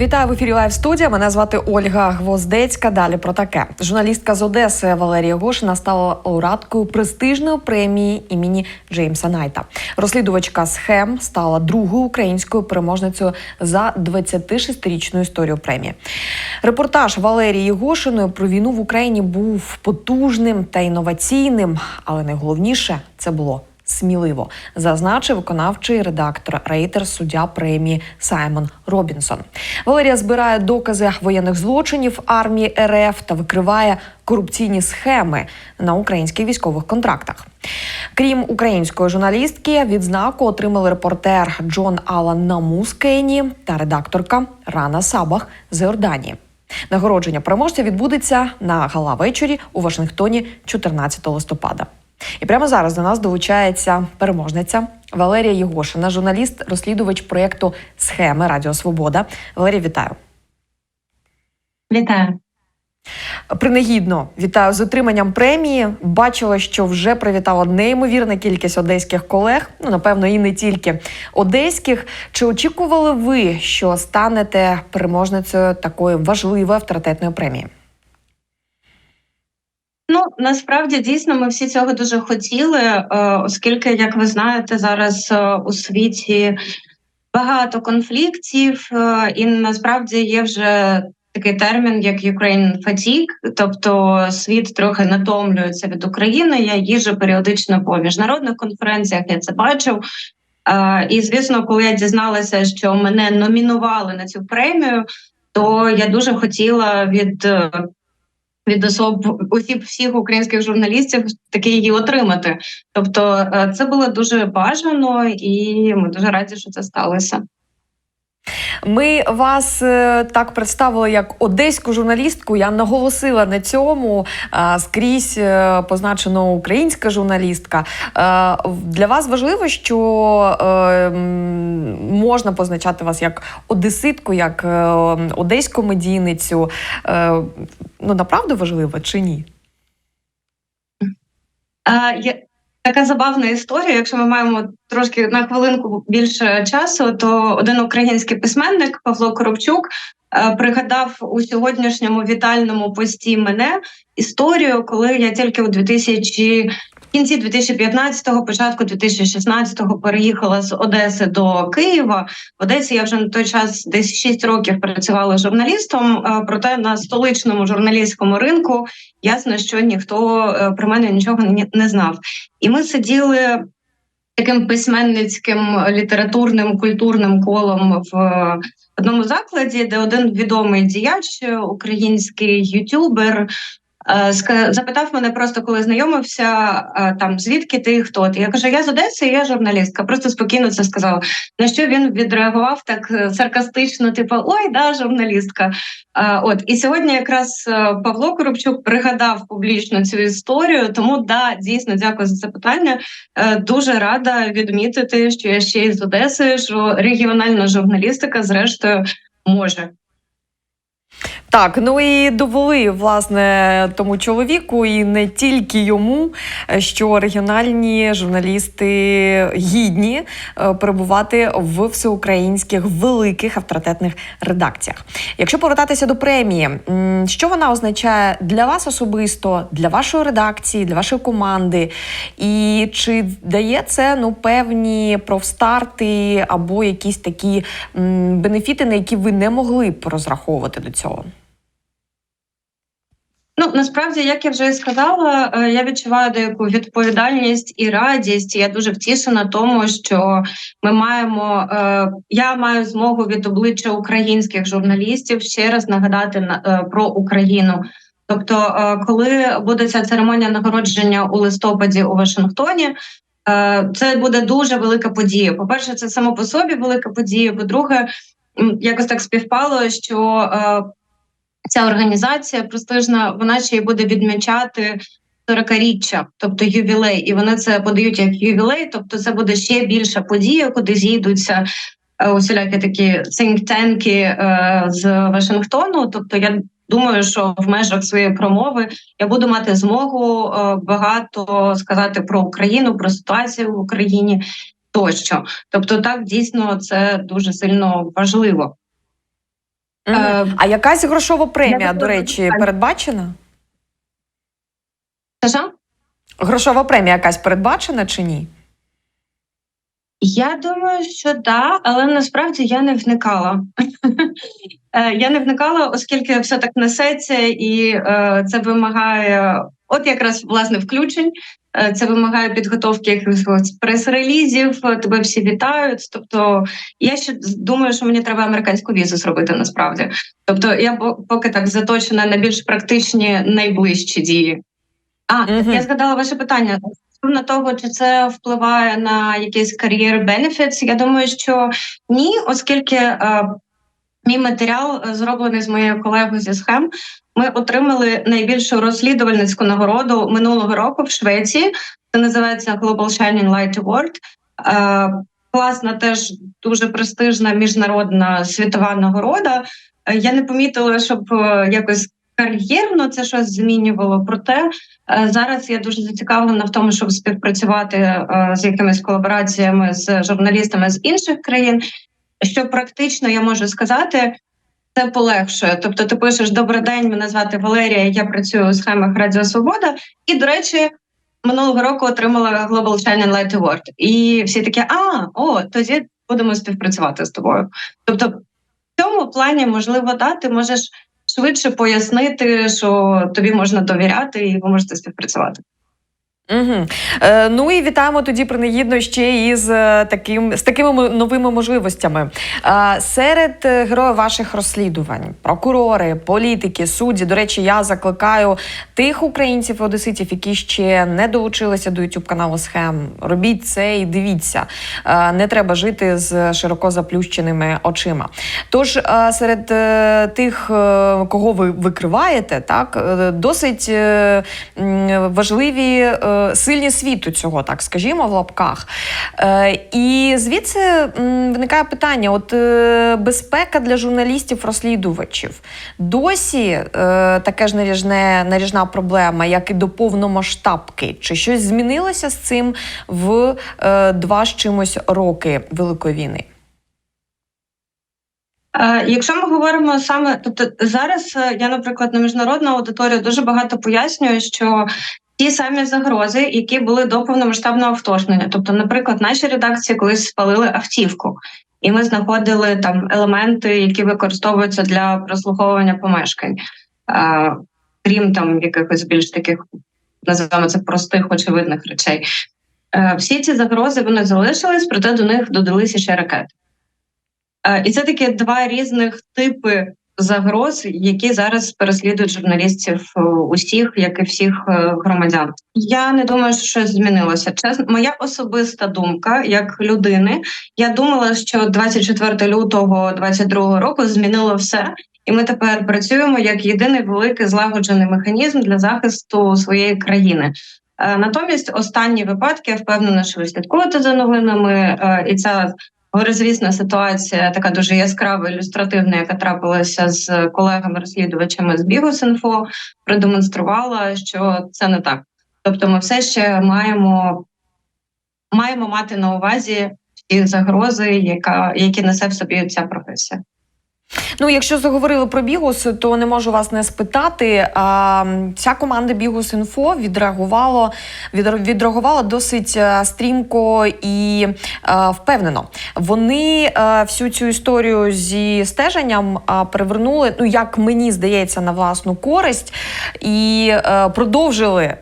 Вітаю в ефірі Лайв студія. Мене звати Ольга Гвоздецька. Далі про таке. Журналістка з Одеси Валерія Гошина стала лауреаткою престижної премії імені Джеймса Найта. Розслідувачка схем стала другою українською переможницею за 26-річну історію премії. Репортаж Валерії Гошиної про війну в Україні був потужним та інноваційним, але найголовніше це було сміливо, зазначив виконавчий редактор рейтер суддя премії Саймон Робінсон. Валерія збирає докази воєнних злочинів армії РФ та викриває корупційні схеми на українських військових контрактах. Крім української журналістки, відзнаку отримали репортер Джон Алан Намус Кейні та редакторка Рана Сабах з Йорданії. Нагородження переможця відбудеться на гала вечорі у Вашингтоні 14 листопада. І прямо зараз до нас долучається переможниця Валерія Єгошина, журналіст, розслідувач проєкту Схеми Радіо Свобода. Валерія, вітаю. Вітаю. Принагідно вітаю з отриманням премії. Бачила, що вже привітала неймовірна кількість одеських колег. Ну напевно, і не тільки одеських. Чи очікували ви, що станете переможницею такої важливої авторитетної премії? Ну насправді дійсно ми всі цього дуже хотіли, е, оскільки, як ви знаєте, зараз е, у світі багато конфліктів, е, і насправді є вже такий термін, як Ukraine Fatigue, тобто світ трохи натомлюється від України. Я їжу періодично по міжнародних конференціях. Я це бачив. І звісно, коли я дізналася, що мене номінували на цю премію, то я дуже хотіла від від особ осіб всіх українських журналістів таки її отримати. Тобто, це було дуже бажано, і ми дуже раді, що це сталося. Ми вас е, так представили як одеську журналістку. Я наголосила на цьому е, скрізь е, позначено українська журналістка. Для вас важливо, що можна позначати вас як одеситку, як одеську медійницю. Ну направду важливо чи ні? Така забавна історія. Якщо ми маємо трошки на хвилинку більше часу, то один український письменник Павло Коробчук е, пригадав у сьогоднішньому вітальному пості мене історію, коли я тільки у 2000 в кінці 2015-го, початку 2016-го переїхала з Одеси до Києва. В Одесі я вже на той час десь 6 років працювала журналістом. Е, проте на столичному журналістському ринку ясно, що ніхто е, про мене нічого не знав. І ми сиділи таким письменницьким літературним культурним колом в одному закладі, де один відомий діяч, український ютюбер, Е, запитав мене просто, коли знайомився е, там звідки ти хто ти. Я кажу, я з Одеси, я журналістка. Просто спокійно це сказала. На що він відреагував так е, саркастично, типу Ой, да, журналістка. От і сьогодні якраз Павло Коробчук пригадав публічно цю історію. Тому да, дійсно дякую за це питання. Дуже рада відмітити, що я ще із Одеси, що регіональна журналістика, зрештою, може. Так, ну і довели власне тому чоловіку, і не тільки йому, що регіональні журналісти гідні е, перебувати в всеукраїнських великих авторитетних редакціях. Якщо повертатися до премії, що вона означає для вас особисто, для вашої редакції, для вашої команди, і чи дає це ну певні профстарти або якісь такі бенефіти, на які ви не могли б розраховувати до цього? Ну насправді, як я вже і сказала, е, я відчуваю деяку відповідальність і радість. Я дуже втішена тому, що ми маємо. Е, я маю змогу від обличчя українських журналістів ще раз нагадати е, про Україну. Тобто, коли буде ця церемонія нагородження у листопаді у Вашингтоні, це буде дуже велика подія. По перше, це само по собі велика подія. По-друге, якось так співпало, що ця організація престижна, вона ще й буде відмічати 40-річчя, тобто ювілей, і вони це подають як ювілей. Тобто, це буде ще більша подія, куди зійдуться е, усілякі такі цинктенки з Вашингтону. Тобто, я думаю, що в межах своєї промови я буду мати змогу е, багато сказати про Україну, про ситуацію в Україні тощо. Тобто, так дійсно це дуже сильно важливо. Е, А якась грошова премія, до речі, передбачена? Що? Грошова премія якась передбачена чи ні? Я думаю, що да, але насправді я не вникала. Е, Я не вникала, оскільки все так несеться, і е, це вимагає, от якраз власне включень. Е, Це вимагає підготовки якихось прес-релізів, е, тебе всі вітають. Тобто, я ще думаю, що мені треба американську візу зробити насправді. Тобто, я поки так заточена на більш практичні найближчі дії. А, Мгм. я згадала ваше питання. Стосовно того, чи це впливає на якийсь кар'єр бенефіц, я думаю, що ні, оскільки е, мій матеріал е, зроблений з моєю колегою зі схем. Ми отримали найбільшу розслідувальницьку нагороду минулого року в Швеції. Це називається Global Shining Light Award. Е, класна, теж дуже престижна міжнародна світова нагорода. Е, я не помітила, щоб якось кар'єрно це щось змінювало. Проте зараз я дуже зацікавлена в тому, щоб співпрацювати з якимись колабораціями з журналістами з інших країн. Що практично я можу сказати, це полегшує. Тобто, ти пишеш Добрий день, мене звати Валерія, я працюю у схемах Радіо Свобода. І, до речі, минулого року отримала Global Shining Light Award. І всі такі: а, о, тоді будемо співпрацювати з тобою. Тобто, в цьому плані, можливо, да, ти можеш швидше пояснити, що тобі можна довіряти, і ви можете співпрацювати. Угу. Е, ну і вітаємо тоді принагідно ще із е, таким з такими новими можливостями. Е, серед е, героїв ваших розслідувань, прокурори, політики, судді. До речі, я закликаю тих українців одеситів, які ще не долучилися до youtube каналу схем. Робіть це і дивіться. Е, не треба жити з широко заплющеними очима. Тож е, серед е, тих, е, кого ви викриваєте, так е, досить е, важливі е, сильні світу цього, так скажімо, в лапках. Е, І звідси виникає питання: от е, безпека для журналістів-розслідувачів досі е, таке ж наріжне, наріжна проблема, як і до повномасштабки. Чи щось змінилося з цим в два з чимось роки Великої війни? Якщо ми говоримо саме, тобто зараз я, наприклад, на міжнародну аудиторію дуже багато пояснюю, що ті самі загрози, які були до повномасштабного вторгнення, тобто, наприклад, наші редакції колись спалили автівку, і ми знаходили там елементи, які використовуються для прослуховування помешкань, крім там якихось більш таких називаємо це простих очевидних речей. Е, Всі ці загрози вони залишились, проте до них додалися ще ракети. Е, І це такі два різних типи загроз, які зараз переслідують журналістів е, усіх, як і всіх е, громадян. Я не думаю, що щось змінилося. Чесно, моя особиста думка як людини. Я думала, що 24 лютого 22 року змінило все, і ми тепер працюємо як єдиний великий злагоджений механізм для захисту своєї країни. Е, Натомість останні випадки я впевнена, що ви слідкуєте за новинами, і ця горизвісна ситуація, така дуже яскрава, ілюстративна, яка трапилася з колегами-розслідувачами з Бігус.Інфо, продемонструвала, що це не так. Тобто, ми все ще маємо, маємо мати на увазі ті загрози, яка, які несе в собі ця професія. Ну, якщо заговорили про Бігус, то не можу вас не спитати. А, вся команда Бігус Інфо відреагувало, відре- відреагувала досить е, стрімко і е, впевнено. Вони е, всю цю історію зі стеженням е, перевернули, ну як мені здається, на власну користь і е, продовжили е,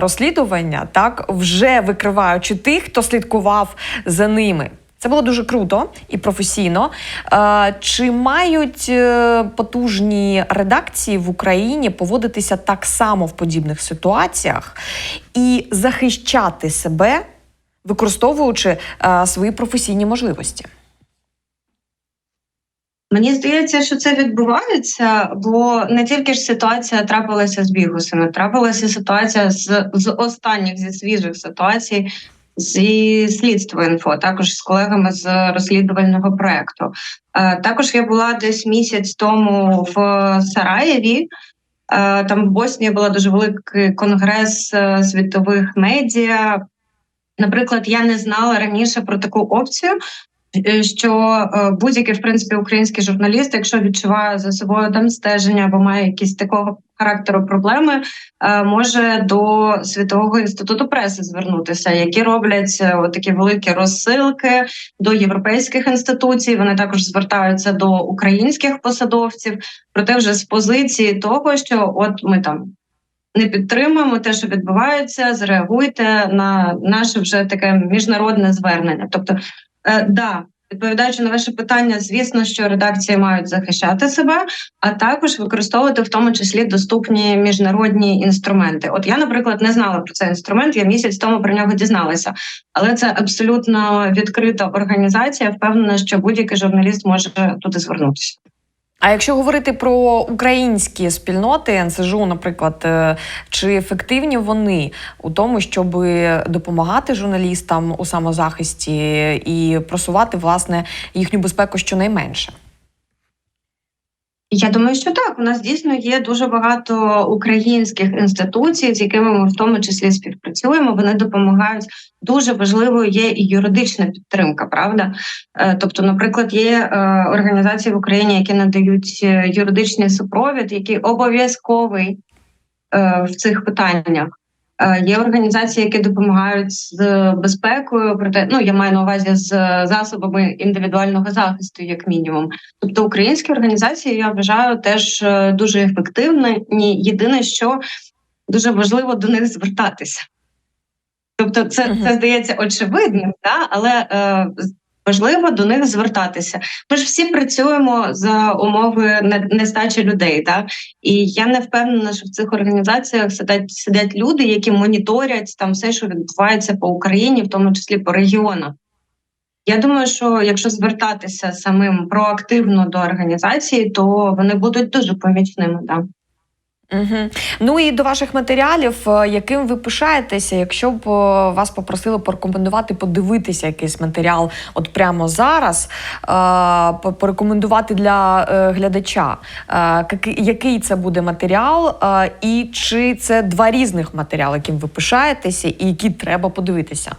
розслідування, так вже викриваючи тих, хто слідкував за ними. Це було дуже круто і професійно. Е, Чи мають е, потужні редакції в Україні поводитися так само в подібних ситуаціях і захищати себе, використовуючи е, свої професійні можливості? Мені здається, що це відбувається, бо не тільки ж ситуація трапилася з бігусами, трапилася ситуація з, з останніх зі свіжих ситуацій зі слідства інфо, також з колегами з розслідувального проекту. Е, також я була десь місяць тому в Сараєві. Е, Там в Боснії була дуже великий конгрес е, світових медіа. Наприклад, я не знала раніше про таку опцію, що будь-який в принципі український журналіст, якщо відчуває за собою там стеження або має якісь такого характеру проблеми, е, може до світового інституту преси звернутися, які роблять е, такі великі розсилки до європейських інституцій. Вони також звертаються до українських посадовців, проте вже з позиції того, що от ми там. Не підтримуємо те, що відбувається. Зреагуйте на наше вже таке міжнародне звернення. Тобто, е, да, відповідаючи на ваше питання, звісно, що редакції мають захищати себе, а також використовувати в тому числі доступні міжнародні інструменти. От я, наприклад, не знала про цей інструмент. Я місяць тому про нього дізналася, але це абсолютно відкрита організація. Впевнена, що будь-який журналіст може туди звернутися. А якщо говорити про українські спільноти НСЖУ, наприклад, е, чи ефективні вони у тому, щоб допомагати журналістам у самозахисті і просувати власне їхню безпеку щонайменше? Я думаю, що так. У нас дійсно є дуже багато українських інституцій, з якими ми в тому числі співпрацюємо. Вони допомагають. Дуже важливою є і юридична підтримка, правда? Е, Тобто, наприклад, є е, організації в Україні, які надають е, юридичний супровід, який обов'язковий в цих питаннях. Е, Є організації, які допомагають з безпекою, проте ну я маю на увазі з засобами індивідуального захисту, як мінімум. Тобто українські організації я вважаю теж е, дуже ефективні. Єдине, що дуже важливо до них звертатися. Тобто, це, це здається очевидним, да? але е, важливо до них звертатися. Ми ж всі працюємо за умови нестачі людей. Да? І я не впевнена, що в цих організаціях сидять сидять люди, які моніторять там все, що відбувається по Україні, в тому числі по регіонах. Я думаю, що якщо звертатися самим проактивно до організації, то вони будуть дуже помічними. Да. Угу. Ну і до ваших матеріалів, е, яким ви пишаєтеся, якщо б е, вас попросили порекомендувати подивитися якийсь матеріал, от прямо зараз, е, порекомендувати для глядача, який це буде матеріал, і чи це два різних матеріали, яким ви пишаєтеся, і які треба подивитися?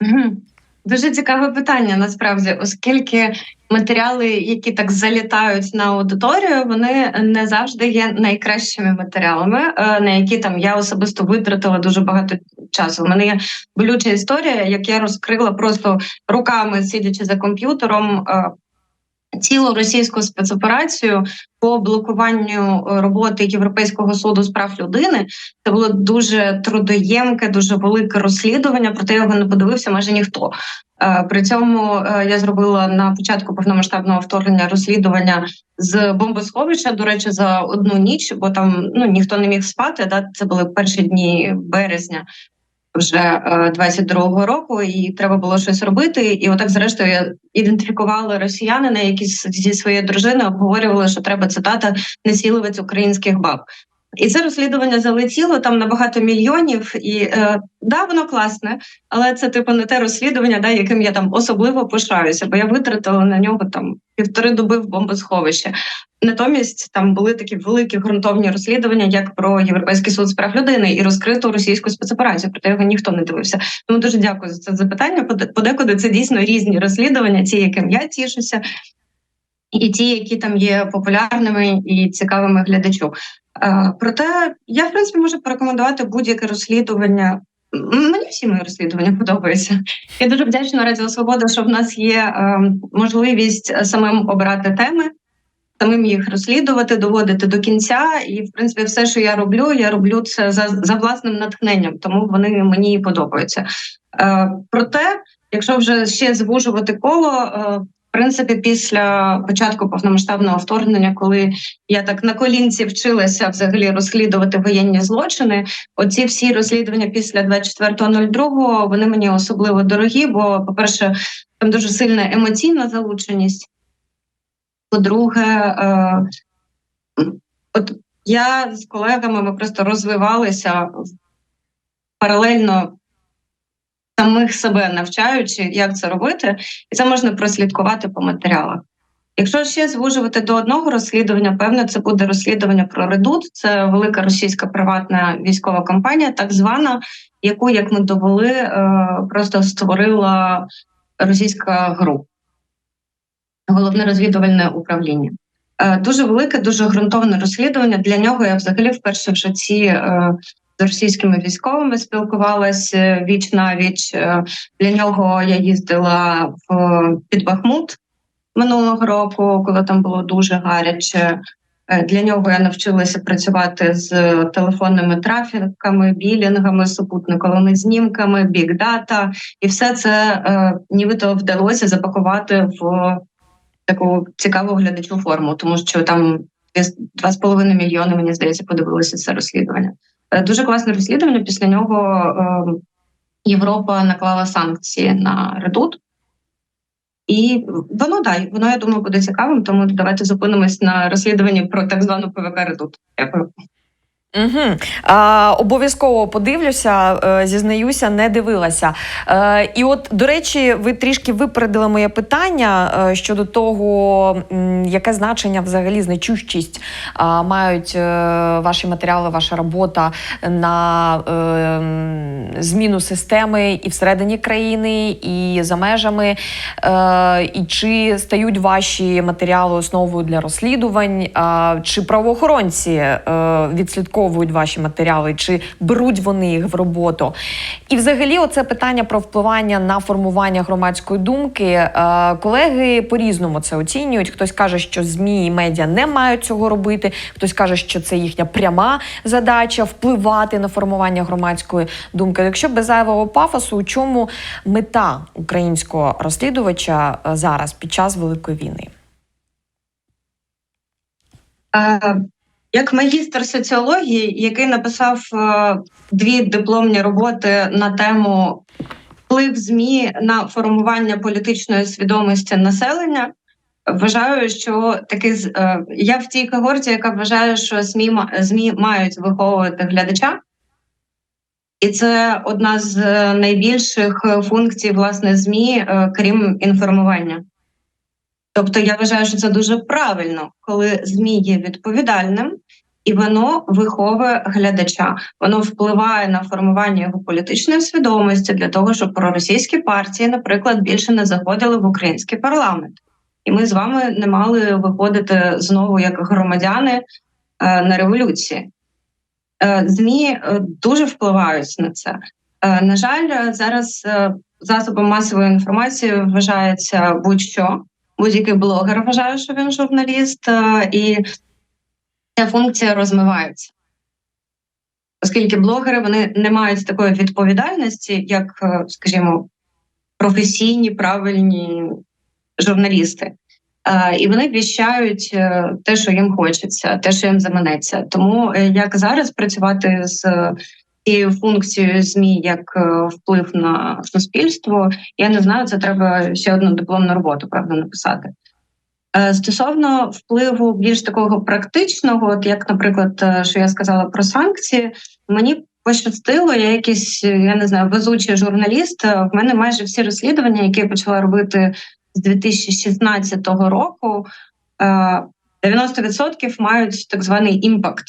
Мгм. Дуже цікаве питання насправді, оскільки матеріали, які так залітають на аудиторію, вони не завжди є найкращими матеріалами, е, на які там я особисто витратила дуже багато часу. У мене є болюча історія, як я розкрила просто руками, сидячи за комп'ютером. Цілу російську спецоперацію по блокуванню е, роботи Європейського суду з прав людини це було дуже трудоємке, дуже велике розслідування. Проте його не подивився майже ніхто. Е, При цьому е, я зробила на початку повномасштабного вторгнення розслідування з бомбосховища. До речі, за одну ніч, бо там ну ніхто не міг спати. Да, це були перші дні березня. Вже е, 22-го року, і треба було щось робити. І отак, зрештою, я ідентифікувала росіянина, які зі своєю дружиною обговорювали, що треба цитата «несіловець українських баб. І це розслідування залетіло там на багато мільйонів, і е, да, воно класне, але це типу не те розслідування, да, яким я там особливо пишаюся, бо я витратила на нього там півтори доби в бомбосховище. Натомість там були такі великі ґрунтовні розслідування, як про європейський суд з прав людини і розкриту російську спецоперацію. Проте його ніхто не дивився. Тому дуже дякую за це запитання. Поде- Подекуди це дійсно різні розслідування, ті, яким я тішуся, і ті, які там є популярними і цікавими глядачу. Е, Проте я в принципі можу порекомендувати будь-яке розслідування. Мені всі мої розслідування подобаються. Я дуже вдячна Радіо Свобода, що в нас є е, можливість е, самим обирати теми, самим їх розслідувати, доводити до кінця. І, в принципі, все, що я роблю, я роблю це за, за власним натхненням, тому вони мені і подобаються. Проте, якщо вже ще звужувати коло, в принципі, після початку повномасштабного вторгнення, коли я так на колінці вчилася взагалі розслідувати воєнні злочини, оці всі розслідування після 24.02, вони мені особливо дорогі, бо, по-перше, там дуже сильна емоційна залученість. По-друге, е, от я з колегами ми просто розвивалися паралельно самих себе навчаючи, як це робити, і це можна прослідкувати по матеріалах. Якщо ще звужувати до одного розслідування, певне, це буде розслідування про редут. Це велика російська приватна військова компанія, так звана, яку, як ми довели, е, просто створила російська ГРУ, головне розвідувальне управління. Е, Дуже велике, дуже ґрунтовне розслідування. Для нього я взагалі вперше в житті е, з російськими військовими спілкувалася віч на віч. Е, Для нього я їздила в під Бахмут минулого року, коли там було дуже гаряче. Е, Для нього я навчилася працювати з телефонними трафіками, білінгами, супутниковими знімками, бікдата, і все це е, нібито вдалося запакувати в таку цікаву глядачу форму, тому що там десь два з половиною мільйони, мені здається, подивилися це розслідування. Е, Дуже класне розслідування. Після нього е, Європа наклала санкції на редут. І воно да, воно я думаю буде цікавим. Тому давайте зупинимось на розслідуванні про так звану ПВК Редут. Дякую. Угу. А, обов'язково подивлюся, е, зізнаюся, не дивилася. Е, і от, до речі, ви трішки випередили моє питання е, щодо того, яке значення взагалі значущість а, мають ваші матеріали, ваша робота на е, зміну системи і всередині країни, і за межами. Е, і чи стають ваші матеріали основою для розслідувань, а, чи правоохоронці е, відслідковують ваші матеріали, чи беруть вони їх в роботу? І взагалі, оце питання про впливання на формування громадської думки. Е, колеги по-різному це оцінюють. Хтось каже, що ЗМІ і медіа не мають цього робити, хтось каже, що це їхня пряма задача впливати на формування громадської думки. Якщо без зайвого пафосу, у чому мета українського розслідувача е, зараз під час великої війни? Як магістр соціології, який написав е, дві дипломні роботи на тему вплив ЗМІ на формування політичної свідомості населення, вважаю, що таки е, я в тій когорті, яка вважає, що ЗМІ, ЗМІ мають виховувати глядача, і це одна з е, найбільших функцій власне ЗМІ, крім інформування. Тобто я вважаю, що це дуже правильно, коли ЗМІ є відповідальним і воно виховує глядача. Воно впливає на формування його політичної свідомості для того, щоб проросійські партії, наприклад, більше не заходили в український парламент. І ми з вами не мали виходити знову як громадяни е, на революції. Е, ЗМІ е, дуже впливають на це. На жаль, зараз засобом масової інформації вважається будь-що будь-який блогер вважає, що він журналіст, е, і ця функція розмивається. Оскільки блогери вони не мають такої відповідальності, як, е, скажімо, професійні правильні журналісти. Е, І вони віщають те, що їм хочеться, те, що їм заманеться. Тому як зараз працювати з цією функцією ЗМІ як е, вплив на суспільство, я не знаю, це треба ще одну дипломну роботу, правда, написати. Е, Стосовно впливу більш такого практичного, от як, наприклад, е, що я сказала про санкції, мені пощастило, я якийсь, я не знаю, везучий журналіст. В мене майже всі розслідування, які я почала робити з 2016 року, е, 90% мають так званий імпакт,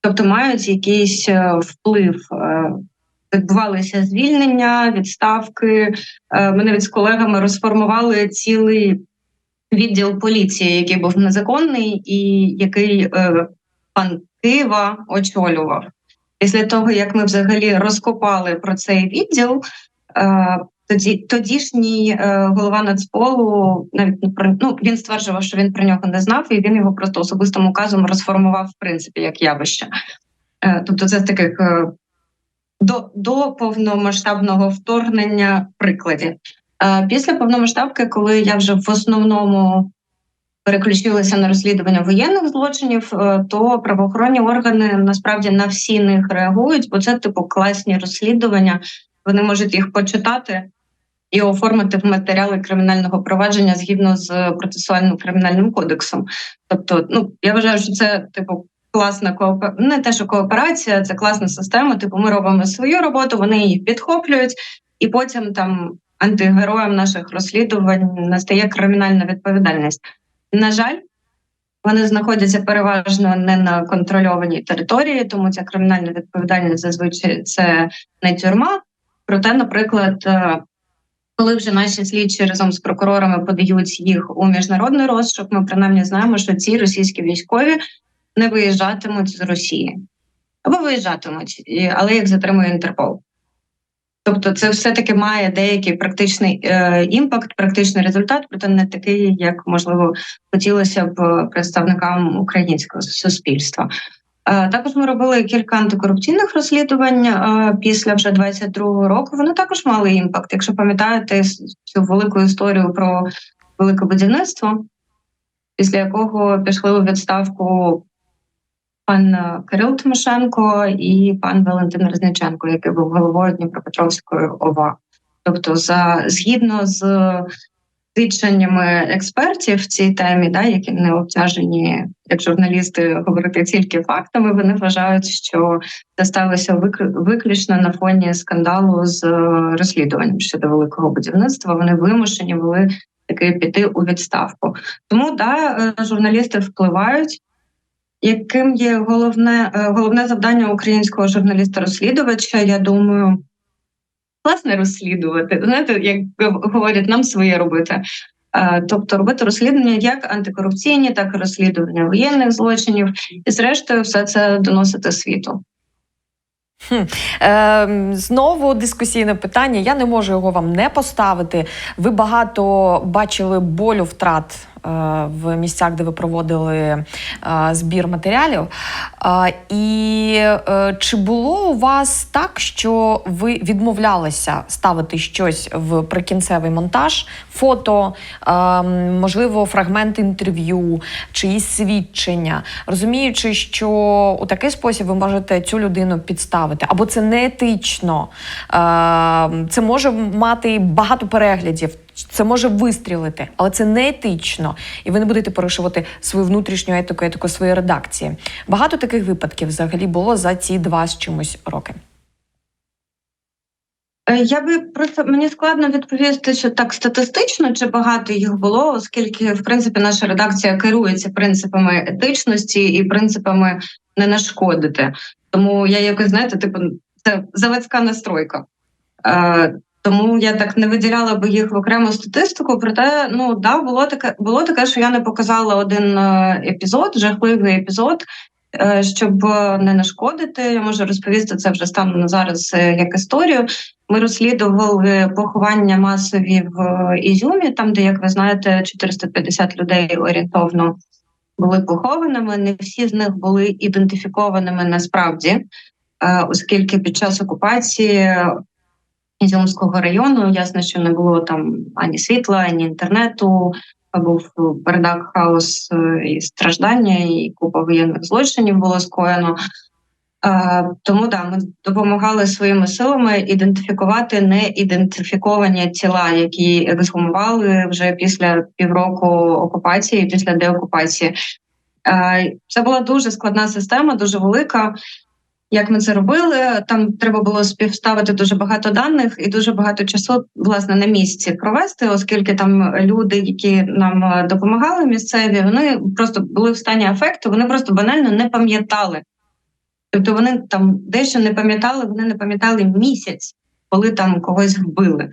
тобто мають якийсь е, вплив. Е, Відбувалися звільнення, відставки. Е, Мене з колегами розформували цілий відділ поліції, який був незаконний, і який пан Кива очолював. Після того, як ми взагалі розкопали про цей відділ, тоді тодішній е, голова Нацполу навіть про ну він стверджував, що він про нього не знав, і він його просто особистим указом розформував в принципі як явище. Е, тобто, це з таких е, до, до повномасштабного вторгнення прикладів. Е, Після повномасштабки, коли я вже в основному переключилася на розслідування воєнних злочинів, е, то правоохоронні органи насправді на всі них реагують, бо це типу класні розслідування. Вони можуть їх почитати і оформити в матеріали кримінального провадження згідно з процесуальним кримінальним кодексом. Тобто, ну я вважаю, що це типу. Класна кооперація, не те, що кооперація, це класна система. Типу, ми робимо свою роботу, вони її підхоплюють, і потім там антигероям наших розслідувань настає кримінальна відповідальність. На жаль, вони знаходяться переважно не на контрольованій території, тому ця кримінальна відповідальність зазвичай це не тюрма. Проте, наприклад, е, Коли вже наші слідчі разом з прокурорами подають їх у міжнародний розшук, ми принаймні знаємо, що ці російські військові не виїжджатимуть з Росії або виїжджатимуть, але їх затримує Інтерпол. Тобто, це все-таки має деякий практичний е, імпакт, практичний результат, проте не такий, як можливо хотілося б представникам українського суспільства. Е, Також ми робили кілька антикорупційних розслідувань е, після вже 22-го року. Вони також мали імпакт. Якщо пам'ятаєте цю велику історію про велике будівництво, після якого пішли у відставку пан е, Кирил Тимошенко і пан Валентин Резниченко, який був головою Дніпропетровської ОВА. Тобто, за згідно з свідченнями експертів в цій темі, да, які не обтяжені як журналісти говорити тільки фактами, вони вважають, що це сталося виключно на фоні скандалу з е, розслідуванням щодо великого будівництва. Вони вимушені були таки піти у відставку. Тому да, е, журналісти впливають. Яким є головне, е, головне завдання українського журналіста-розслідувача? Я думаю, власне розслідувати. Знаєте, як говорять, нам своє робити. Тобто робити розслідування як антикорупційні, так і розслідування воєнних злочинів, і зрештою все це доносити світу. Е, знову дискусійне питання. Я не можу його вам не поставити. Ви багато бачили болю втрат в місцях, де ви проводили е, збір матеріалів. Е, і е, чи було у вас так, що ви відмовлялися ставити щось в прикінцевий монтаж, фото, е, можливо, фрагмент інтерв'ю, чиїсь свідчення, розуміючи, що у такий спосіб ви можете цю людину підставити, або це неетично, е, це може мати багато переглядів. Це може вистрілити, але це не етично, і ви не будете порушувати свою внутрішню етику, етику своєї редакції. Багато таких випадків взагалі було за ці два з чимось роки. Е, Я би просто мені складно відповісти, що так статистично чи багато їх було, оскільки в принципі наша редакція керується принципами етичності і принципами не нашкодити. Тому я якось знаєте, типу, це заводська настройка. Тому я так не виділяла би їх в окрему статистику. Проте, ну да, було таке, було таке, що я не показала один е, епізод, жахливий епізод, е, щоб е, не нашкодити. Я можу розповісти це вже станом на зараз як історію. Ми розслідували поховання масові в Ізюмі, там, де, як ви знаєте, 450 людей орієнтовно були похованими. Не всі з них були ідентифікованими насправді, оскільки під час окупації Ізюмського району ясно, що не було там ані світла, ані інтернету. Був бардак, хаос е, і страждання, і купа воєнних злочинів було скоєно. Е, Тому да, ми допомагали своїми силами ідентифікувати неідентифіковані тіла, які ексгумували вже після півроку окупації, після деокупації. Е, Це була дуже складна система, дуже велика. Як ми це робили? Там треба було співставити дуже багато даних і дуже багато часу власне на місці провести, оскільки там люди, які нам е, допомагали місцеві, вони просто були в стані афекту, вони просто банально не пам'ятали. Тобто вони там дещо не пам'ятали, вони не пам'ятали місяць, коли там когось вбили.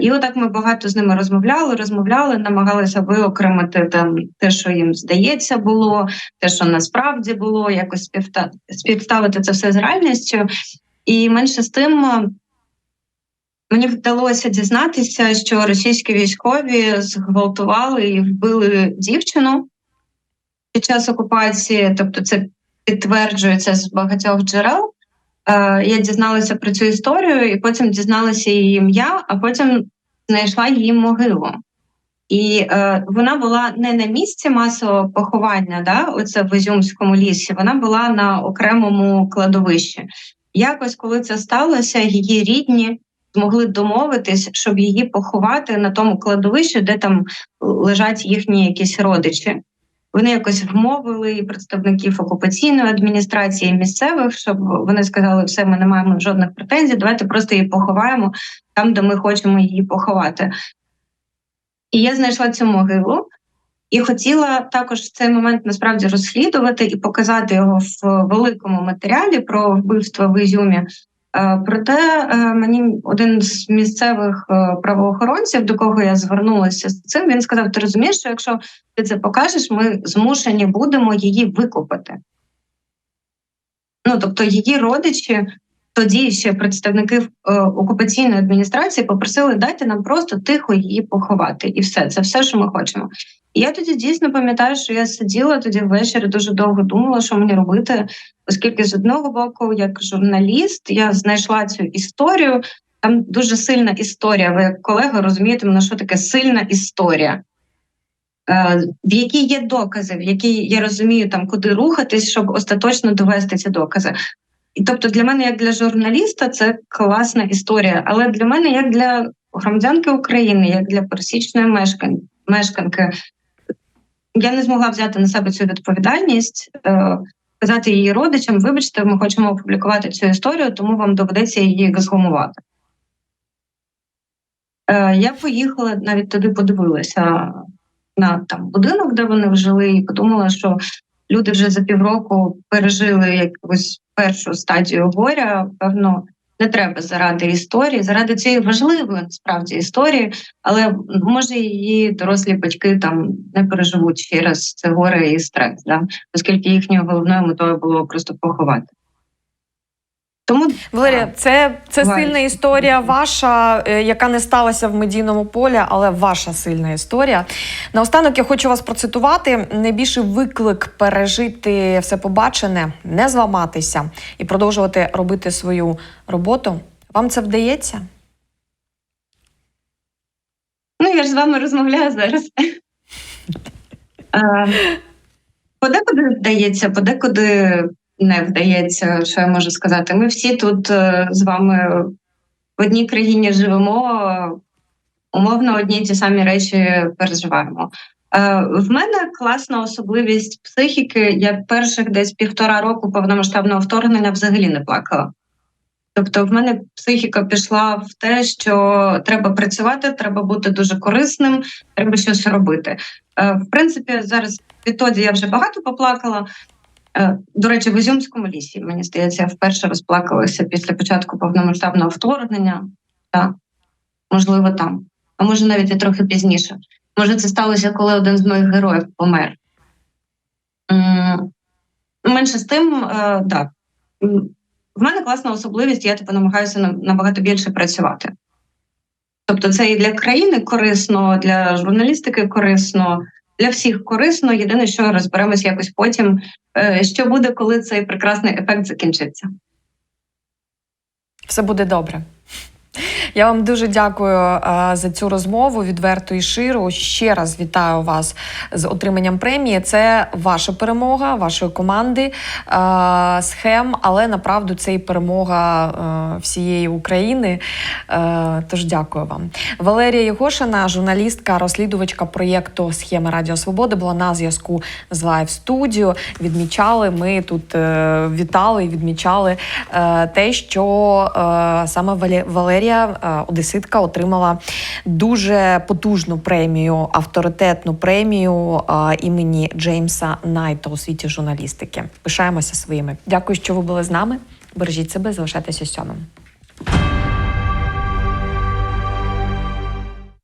І отак ми багато з ними розмовляли, розмовляли, намагалися виокремити там те, що їм здається, було, те, що насправді було, якось співставити це все з реальністю. І менше з тим мені вдалося дізнатися, що російські військові зґвалтували і вбили дівчину під час окупації, тобто це підтверджується з багатьох джерел. Е, Я дізналася про цю історію, і потім дізналася її ім'я, а потім знайшла її могилу. І е, вона була не на місці масового поховання, да, оце в Ізюмському лісі, вона була на окремому кладовищі. Якось, коли це сталося, її рідні змогли домовитись, щоб її поховати на тому кладовищі, де там лежать їхні якісь родичі. Вони якось вмовили і представників окупаційної адміністрації і місцевих, щоб вони сказали, все, ми не маємо жодних претензій. Давайте просто її поховаємо там, де ми хочемо її поховати. І я знайшла цю могилу і хотіла також цей момент насправді розслідувати і показати його в великому матеріалі про вбивство в Ізюмі. Е, Проте е, мені один з місцевих е, правоохоронців, до кого я звернулася з цим, він сказав: Ти розумієш, що якщо ти це покажеш, ми змушені будемо її викупити. Ну тобто, її родичі, тоді ще представники е, окупаційної адміністрації попросили дайте нам просто тихо її поховати, і все це все, що ми хочемо. І я тоді дійсно пам'ятаю, що я сиділа тоді ввечері, дуже довго думала, що мені робити, оскільки з одного боку, як журналіст, я знайшла цю історію. Там дуже сильна історія. Ви як колега розумієте, мене, що таке сильна історія, е, в якій є докази, в якій я розумію, там куди рухатись, щоб остаточно довести ці докази. І тобто, для мене, як для журналіста, це класна історія. Але для мене, як для громадянки України, як для пересічної мешкан... мешканки, я не змогла взяти на себе цю відповідальність, е, сказати її родичам: вибачте, ми хочемо опублікувати цю історію, тому вам доведеться її газгумувати. Е, я поїхала навіть туди, подивилася на там будинок, де вони жили, і подумала, що люди вже за півроку пережили якусь першу стадію горя. Певно, не треба заради історії, заради цієї важливої насправді історії, але може її дорослі батьки там не переживуть ще раз це горе і стрес, да? оскільки їхньою головною метою було просто поховати. Тому Валерія, це, це сильна історія ваша, е, яка не сталася в медійному полі, але ваша сильна історія. Наостанок я хочу вас процитувати. Найбільший виклик пережити все побачене, не зламатися і продовжувати робити свою роботу. Вам це вдається? Ну, я ж з вами розмовляю зараз. Е, Подекуди вдається, подекуди не вдається, що я можу сказати. Ми всі тут е, з вами в одній країні живемо, умовно одні ті самі речі переживаємо. Е, В мене класна особливість психіки. Я перших десь півтора року повномасштабного вторгнення взагалі не плакала. Тобто, в мене психіка пішла в те, що треба працювати, треба бути дуже корисним, треба щось робити. Е, В принципі, зараз відтоді я вже багато поплакала. Е, До речі, в Ізюмському лісі, мені здається, я вперше розплакалася після початку повномасштабного вторгнення. Так, можливо, там. А може навіть і трохи пізніше. Може, це сталося, коли один з моїх героїв помер. Менше з тим, е, так. В мене класна особливість, я типу намагаюся на- набагато більше працювати. Тобто, це і для країни корисно, для журналістики корисно, для всіх корисно. Єдине, що розберемось якось потім, е, що буде, коли цей прекрасний ефект закінчиться. Все буде добре. Я вам дуже дякую е, за цю розмову відверто і широ. Ще раз вітаю вас з отриманням премії. Це ваша перемога, вашої команди е, схем, але направду це і перемога е, всієї України. Тож дякую вам. Валерія Єгошина, журналістка, розслідувачка проєкту Схеми Радіо Свободи, була на зв'язку з Live Studio. Відмічали ми тут вітали і відмічали те, що саме Валерія Одеситка отримала дуже потужну премію, авторитетну премію е, імені Джеймса Найта у світі журналістики. Пишаємося своїми. Дякую, що ви були з нами. Бережіть себе, залишайтеся сьомим.